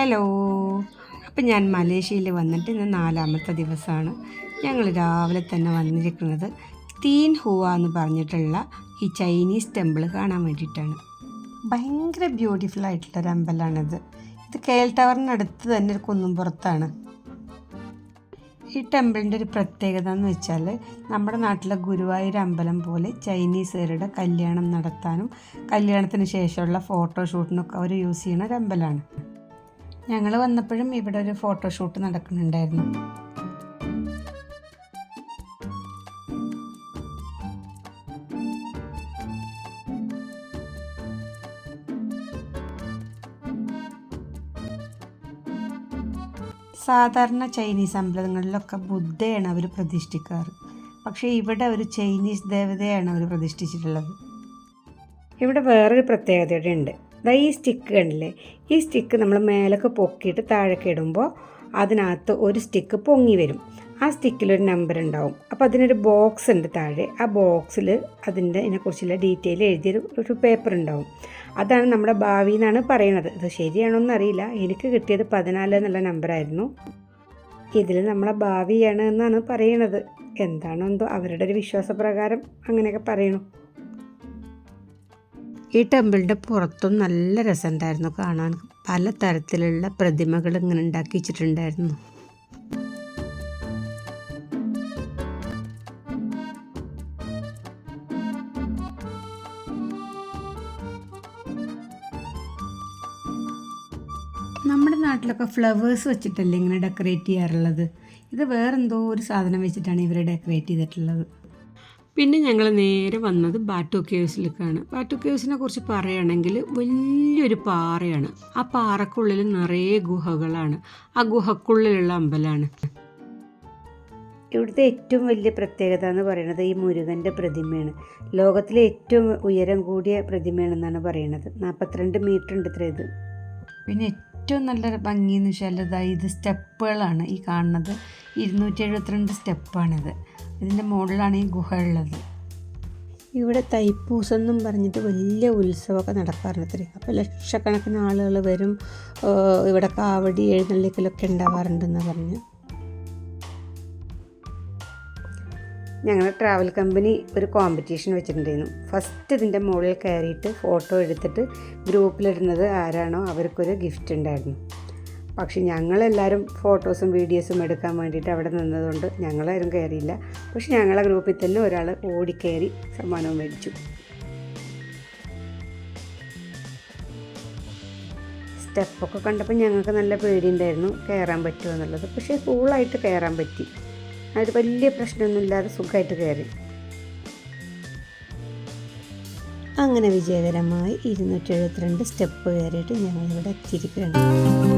Hello. അപ്പം ഞാൻ മലേഷ്യയിൽ വന്നിട്ട് ഇന്ന് നാലാമത്തെ ദിവസമാണ്. ഞങ്ങൾ രാവിലെ തന്നെ വന്നിരിക്കുന്നത് തീൻ ഹുവ എന്ന് പറഞ്ഞിട്ടുള്ള ഈ ചൈനീസ് ടെമ്പിൾ കാണാൻ വേണ്ടിയിട്ടാണ്. ഭയങ്കര ബ്യൂട്ടിഫുൾ ആയിട്ടുള്ള ഒരു അമ്പലമാണിത്. ഇത് കേൽ ടവറിനടുത്ത് തന്നെ ഒരു കുന്നുംപുറത്താണ് ഈ ടെമ്പിളിന്റെ ഒരു പ്രത്യേകത എന്ന് വെച്ചാൽ നമ്മുടെ നാട്ടിലെ ഗുരുവായൂർ അമ്പലം പോലെ ചൈനീസുകാരുടെ കല്യാണം നടത്താനും കല്യാണത്തിന് ശേഷമുള്ള ഫോട്ടോഷൂട്ടിനൊക്കെ അവർ യൂസ് ചെയ്യുന്ന ഒരു അമ്പലമാണ്. ഞങ്ങൾ വന്നപ്പോഴും ഇവിടെ ഒരു ഫോട്ടോഷൂട്ട് നടക്കുന്നുണ്ടായിരുന്നു. സാധാരണ ചൈനീസ് അമ്പലങ്ങളിലൊക്കെ ബുദ്ധയാണ് അവർ പ്രതിഷ്ഠിക്കാറ്. പക്ഷേ ഇവിടെ ഒരു ചൈനീസ് ദേവതയാണ് അവർ പ്രതിഷ്ഠിച്ചിട്ടുള്ളത്. ഇവിടെ വേറൊരു പ്രത്യേകതയുടെ ഉണ്ട് ദാ ഈ സ്റ്റിക്ക് കണ്ടില്ലേ? ഈ സ്റ്റിക്ക് നമ്മൾ മേലൊക്കെ പൊക്കിയിട്ട് താഴേക്ക് ഇടുമ്പോൾ അതിനകത്ത് ഒരു സ്റ്റിക്ക് പൊങ്ങി വരും. ആ സ്റ്റിക്കിലൊരു നമ്പർ ഉണ്ടാവും. അപ്പോൾ അതിനൊരു ബോക്സ് ഉണ്ട് താഴെ. ആ ബോക്സിൽ അതിന്റെ ഇതിനെക്കുറിച്ചുള്ള ഡീറ്റെയിൽ എഴുതിയൊരു ഒരു പേപ്പർ ഉണ്ടാവും. അതാണ് നമ്മുടെ ഭാവി എന്നാണ് പറയുന്നത് ഇത് ശരിയാണോന്ന് അറിയില്ല. എനിക്ക് കിട്ടിയത് പതിനാല് എന്നുള്ള നമ്പറായിരുന്നു ഇതിൽ നമ്മളെ ഭാവിയാണ് എന്നാണ് പറയണത്. എന്താണോ എന്തോ അവരുടെ ഒരു വിശ്വാസപ്രകാരം അങ്ങനെയൊക്കെ പറയണു. ഈ ടെമ്പിളിന്റെ പുറത്തും നല്ല രസമുണ്ടായിരുന്നു. കാണാൻ പല തരത്തിലുള്ള പ്രതിമകൾ ഇങ്ങനെ ഉണ്ടാക്കി വെച്ചിട്ടുണ്ടായിരുന്നു. നമ്മുടെ നാട്ടിലൊക്കെ ഫ്ലവേഴ്സ് വെച്ചിട്ടല്ലേ ഇങ്ങനെ ഡെക്കറേറ്റ് ചെയ്യാറുള്ളത്? ഇത് വേറെന്തോ ഒരു സാധനം വെച്ചിട്ടാണ് ഇവർ ഡെക്കറേറ്റ് ചെയ്തിട്ടുള്ളത്. പിന്നെ ഞങ്ങൾ നേരെ വന്നത് ബാറ്റു കേവ്സിലേക്കാണ് ബാറ്റു കേവ്സിനെ കുറിച്ച് പറയുകയാണെങ്കിൽ വലിയൊരു പാറയാണ്. ആ പാറക്കുള്ളിൽ നിറയെ ഗുഹകളാണ്. ആ ഗുഹക്കുള്ളിലുള്ള അമ്പലമാണ്. ഇവിടുത്തെ ഏറ്റവും വലിയ പ്രത്യേകത എന്ന് പറയുന്നത് ഈ മുരുകന്റെ പ്രതിമയാണ്. ലോകത്തിലെ ഏറ്റവും ഉയരം കൂടിയ പ്രതിമയാണെന്നാണ് പറയുന്നത്. നാൽപ്പത്തിരണ്ട് മീറ്റർ ഉണ്ട് ഇത്ര ഇത്. പിന്നെ ഏറ്റവും നല്ല ഭംഗി എന്ന് വെച്ചാൽ ഇതാ ഇത് സ്റ്റെപ്പുകളാണ് ഈ കാണുന്നത്. ഇരുന്നൂറ്റി എഴുപത്തിരണ്ട് സ്റ്റെപ്പാണിത്. ഇതിന്റെ മുകളിലാണ് ഈ ഗുഹ ഉള്ളത്. ഇവിടെ തൈപ്പൂസം എന്നും പറഞ്ഞിട്ട് വലിയ ഉത്സവമൊക്കെ നടക്കാറുണ്ട്. അപ്പോൾ ലക്ഷക്കണക്കിന് ആളുകൾ വരും. ഇവിടെ കാവടി എഴുന്നള്ളിക്കലൊക്കെ ഉണ്ടാവാറുണ്ടെന്ന് പറഞ്ഞു ഞങ്ങളുടെ ട്രാവൽ കമ്പനി ഒരു കോമ്പറ്റീഷൻ വെച്ചിട്ടുണ്ടായിരുന്നു. ഫസ്റ്റ് ഇതിന്റെ മുകളിൽ കയറിയിട്ട് ഫോട്ടോ എടുത്തിട്ട് ഗ്രൂപ്പിലിടുന്നത് ആരാണോ അവർക്കൊരു ഗിഫ്റ്റ് ഉണ്ടായിരുന്നു. പക്ഷേ ഞങ്ങളെല്ലാവരും ഫോട്ടോസും വീഡിയോസും എടുക്കാൻ വേണ്ടിയിട്ട് അവിടെ നിന്നതുകൊണ്ട് ഞങ്ങളാരും കയറിയില്ല. പക്ഷെ ഞങ്ങളെ ഗ്രൂപ്പിൽ തന്നെ ഒരാൾ ഓടിക്കയറി സമ്മാനവും മേടിച്ചു. സ്റ്റെപ്പൊക്കെ കണ്ടപ്പോൾ ഞങ്ങൾക്ക് നല്ല പേടിയുണ്ടായിരുന്നു കയറാൻ പറ്റുമോ എന്നുള്ളത്. പക്ഷേ കൂളായിട്ട് കയറാൻ പറ്റി. അത് വലിയ പ്രശ്നമൊന്നുമില്ലാതെ സുഖമായിട്ട് കയറി. അങ്ങനെ വിജയകരമായി ഇരുന്നൂറ്റി എഴുപത്തിരണ്ട് സ്റ്റെപ്പ് കയറിയിട്ട് ഞങ്ങളിവിടെ എത്തിയിരിക്കുകയാണ്.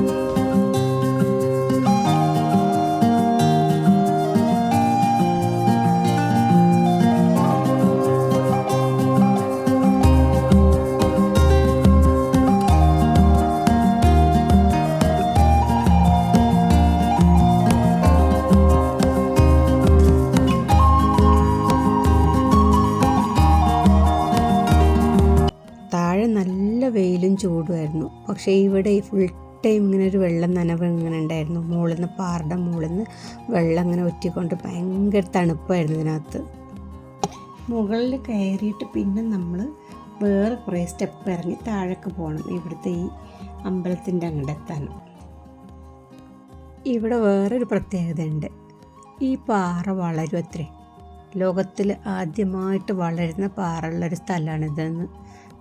ചൂടുമായിരുന്നു. പക്ഷേ ഇവിടെ ഫുൾ ടൈം ഇങ്ങനെ ഒരു വെള്ളം നനവ് ഇങ്ങനെ ഉണ്ടായിരുന്നു. മുകളിൽ നിന്ന് പാറയുടെ മുകളിൽ നിന്ന് വെള്ളം ഇങ്ങനെ ഒറ്റിക്കൊണ്ട് ഭയങ്കര തണുപ്പായിരുന്നു ഇതിനകത്ത്. മുകളിൽ കയറിയിട്ട് പിന്നെ നമ്മൾ വേറെ കുറേ സ്റ്റെപ്പ് ഇറങ്ങി താഴേക്ക് പോകണം. ഇവിടുത്തെ ഈ അമ്പലത്തിന്റെ അങ്ങോട്ട് എത്താൻ. ഇവിടെ വേറൊരു പ്രത്യേകതയുണ്ട്. ഈ പാറ വളരും അത്രേ. ലോകത്തിൽ ആദ്യമായിട്ട് വളരുന്ന പാറ പാറയുള്ളൊരു സ്ഥലമാണിതെന്ന്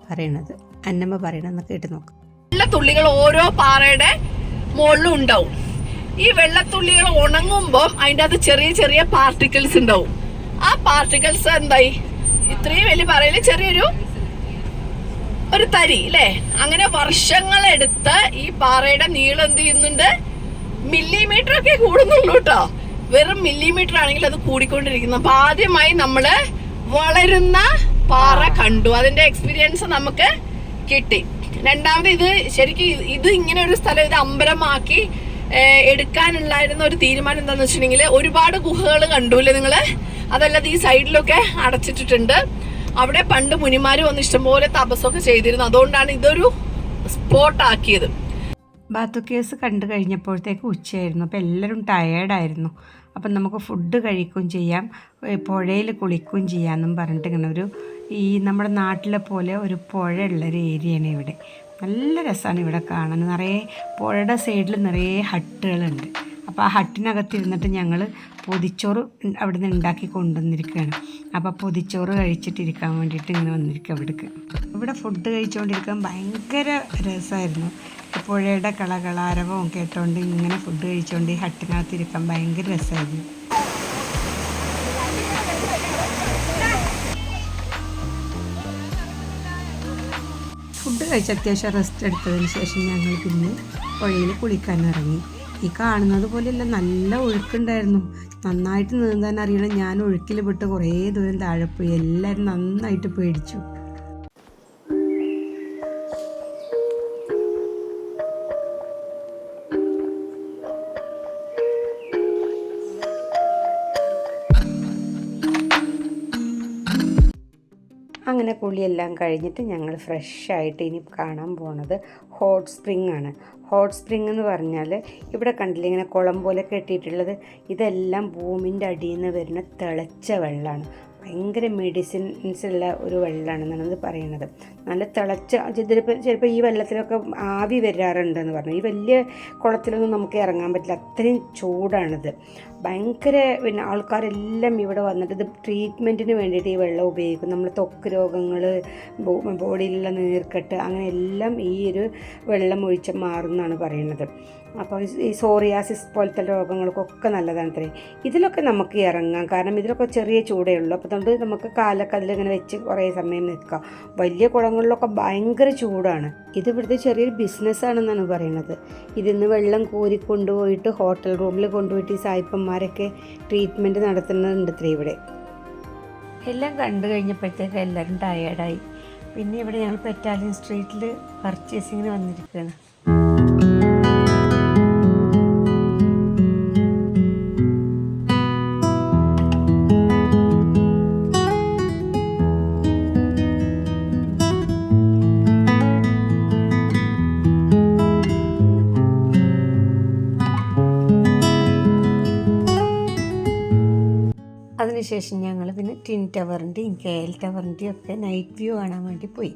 പറയണത്. അന്നമ്മ പറയണമെന്ന് കേട്ട് നോക്കാം. വെള്ളത്തുള്ളികൾ ഓരോ പാറയുടെ മുകളിലും ഉണ്ടാവും. ഈ വെള്ളത്തുള്ളികൾ ഉണങ്ങുമ്പോൾ അതിന്റെ അത് ചെറിയ ചെറിയ പാർട്ടിക്കിൾസ് ഉണ്ടാവും. ആ പാർട്ടിക്കിൾസ് എന്തായി? ഇത്രയും വലിയ പാറയിൽ ചെറിയൊരു ഒരു തരി അല്ലേ? അങ്ങനെ വർഷങ്ങളെടുത്ത് ഈ പാറയുടെ നീളം എന്ത് ചെയ്യുന്നുണ്ട്? മില്ലിമീറ്റർ ഒക്കെ കൂടുന്നുള്ളൂ കേട്ടോ വെറും മില്ലിമീറ്റർ ആണെങ്കിൽ അത് കൂടിക്കൊണ്ടിരിക്കുന്നു. അപ്പൊ ആദ്യമായി നമ്മൾ വളരുന്ന പാറ കണ്ടു. അതിന്റെ എക്സ്പീരിയൻസ് നമുക്ക് കിട്ടി രണ്ടാമത് ഇത് ശരിക്കും ഇത് ഇങ്ങനെ ഒരു സ്ഥലം ഇത് അമ്പലമാക്കി എടുക്കാനുണ്ടായിരുന്ന ഒരു തീരുമാനം എന്താണെന്ന് വെച്ചിട്ടുണ്ടെങ്കിൽ ഒരുപാട് ഗുഹകൾ കണ്ടൂല്ലേ നിങ്ങൾ അതല്ലാതെ ഈ സൈഡിലൊക്കെ അടച്ചിട്ടിട്ടുണ്ട്. അവിടെ പണ്ട് മുനിമാര് വന്ന് ഇഷ്ടംപോലെ തപസ്സൊക്കെ ചെയ്തിരുന്നു. അതുകൊണ്ടാണ് ഇതൊരു സ്പോട്ട് ആക്കിയത് ബാത്തു കേസ് കണ്ടു കഴിഞ്ഞപ്പോഴത്തേക്ക് ഉച്ചയായിരുന്നു. അപ്പോൾ എല്ലാവരും ടയേർഡായിരുന്നു. അപ്പം നമുക്ക് ഫുഡ് കഴിക്കുകയും ചെയ്യാം പുഴയിൽ കുളിക്കുകയും ചെയ്യാമെന്നും പറഞ്ഞിട്ട് ഇങ്ങനെ ഒരു ഈ നമ്മുടെ നാട്ടിലെ പോലെ ഒരു പുഴ ഉള്ളൊരു ഏരിയയാണ് ഇവിടെ. നല്ല രസമാണ് ഇവിടെ കാണാൻ. നിറയെ പുഴയുടെ സൈഡിൽ നിറയെ ഹട്ടുകളുണ്ട്. അപ്പോൾ ആ ഹട്ടിനകത്ത് ഇരുന്നിട്ട് ഞങ്ങൾ പൊതിച്ചോറ് അവിടെ നിന്ന് ഉണ്ടാക്കി കൊണ്ടുവന്നിരിക്കുകയാണ്. അപ്പോൾ പൊതിച്ചോറ് കഴിച്ചിട്ടിരിക്കാൻ വേണ്ടിയിട്ട് ഇങ്ങനെ വന്നിരിക്കുക അവിടേക്ക് ഇവിടെ ഫുഡ് കഴിച്ചുകൊണ്ടിരിക്കാൻ ഭയങ്കര രസമായിരുന്നു പുഴയുടെ കളകളാരവവും കേട്ടോണ്ട് ഇങ്ങനെ ഫുഡ് കഴിച്ചുകൊണ്ട് ഈ ഹട്ടിനകത്ത് ഭയങ്കര രസമായിരുന്നു കഴിച്ച് അത്യാവശ്യം റെസ്റ്റ് എടുത്തതിന് ശേഷം ഞങ്ങൾ പിന്നെ പുഴയിൽ കുളിക്കാൻ ഇറങ്ങി. ഈ കാണുന്നത് പോലെയല്ല നല്ല ഒഴുക്കുണ്ടായിരുന്നു. നന്നായിട്ട് നീന്താൻ അറിയണം. ഞാൻ ഒഴുക്കിൽ വിട്ട് കുറേ ദൂരം താഴെ പോയി. എല്ലാവരും നന്നായിട്ട് പേടിച്ചു. അങ്ങനെ കുളിയെല്ലാം കഴിഞ്ഞിട്ട് ഞങ്ങൾ ഫ്രഷായിട്ട് ഇനി കാണാൻ പോണത് ഹോട്ട് സ്പ്രിംഗ് ആണ്. ഹോട്ട് സ്പ്രിംഗ് എന്ന് പറഞ്ഞാൽ ഇവിടെ കണ്ടില്ല ഇങ്ങനെ കുളം പോലെ കെട്ടിയിട്ടുള്ളത്? ഇതെല്ലാം ഭൂമിന്റെ അടിയിൽ നിന്ന് വരുന്ന തിളച്ച വെള്ളമാണ് ഭയങ്കര മെഡിസിൻസ് ഉള്ള ഒരു വെള്ളമാണെന്നാണ് പറയുന്നത്. നല്ല തിളച്ച ചിലപ്പോൾ ചിലപ്പോൾ ഈ വെള്ളത്തിലൊക്കെ ആവി വരാറുണ്ടെന്ന് പറഞ്ഞു. ഈ വലിയ കുളത്തിലൊന്നും നമുക്ക് ഇറങ്ങാൻ പറ്റില്ല. അത്രയും ചൂടാണിത്. ഭയങ്കര പിന്നെ ആൾക്കാരെല്ലാം ഇവിടെ വന്നിട്ട് ഇത് ട്രീറ്റ്മെന്റിന് വേണ്ടിയിട്ട് ഈ വെള്ളം ഉപയോഗിക്കും. നമ്മൾ തൊക്ക് രോഗങ്ങൾ ബോഡിയിലുള്ള നീർക്കെട്ട് അങ്ങനെ എല്ലാം ഈ ഒരു വെള്ളം ഒഴിച്ച് മാറുമെന്നാണ് പറയുന്നത്. അപ്പോൾ ഈ സോറിയാസിസ് പോലത്തെ രോഗങ്ങൾക്കൊക്കെ നല്ലതാണ് അത്രേ ഇതിലൊക്കെ നമുക്ക് ഇറങ്ങാം. കാരണം ഇതിലൊക്കെ ചെറിയ ചൂടേ ഉള്ളൂ. അപ്പോൾ അതുകൊണ്ട് നമുക്ക് കാലൊക്കെ അതിലിങ്ങനെ വെച്ച് കുറേ സമയം നിൽക്കാം. വലിയ കുളങ്ങളിലൊക്കെ ഭയങ്കര ചൂടാണ്. ഇത് ഇവിടുത്തെ ചെറിയൊരു ബിസിനസ്സാണെന്നാണ് പറയുന്നത്. ഇതിന്ന് വെള്ളം കോരി കൊണ്ടുപോയിട്ട് ഹോട്ടൽ റൂമിൽ കൊണ്ടുപോയിട്ട് ഈ സായിപ്പന്മാരൊക്കെ ട്രീറ്റ്മെന്റ് നടത്തുന്നുണ്ട് ഇത്ര ഇവിടെ. എല്ലാം കണ്ടു കഴിഞ്ഞപ്പോഴത്തേക്ക് എല്ലാവരും ടയേർഡായി പിന്നെ ഇവിടെ ഞങ്ങൾ പെറ്റാലിയൻ സ്ട്രീറ്റിൽ പർച്ചേസിങ്ങിന് വന്നിരിക്കുകയാണ്. അതിനുശേഷം ഞങ്ങൾ പിന്നെ ട്വിൻ ടവറിന്റെയും കെ എൽ ടവറിന്റെയും ഒക്കെ നൈറ്റ് വ്യൂ കാണാൻ വേണ്ടി പോയി.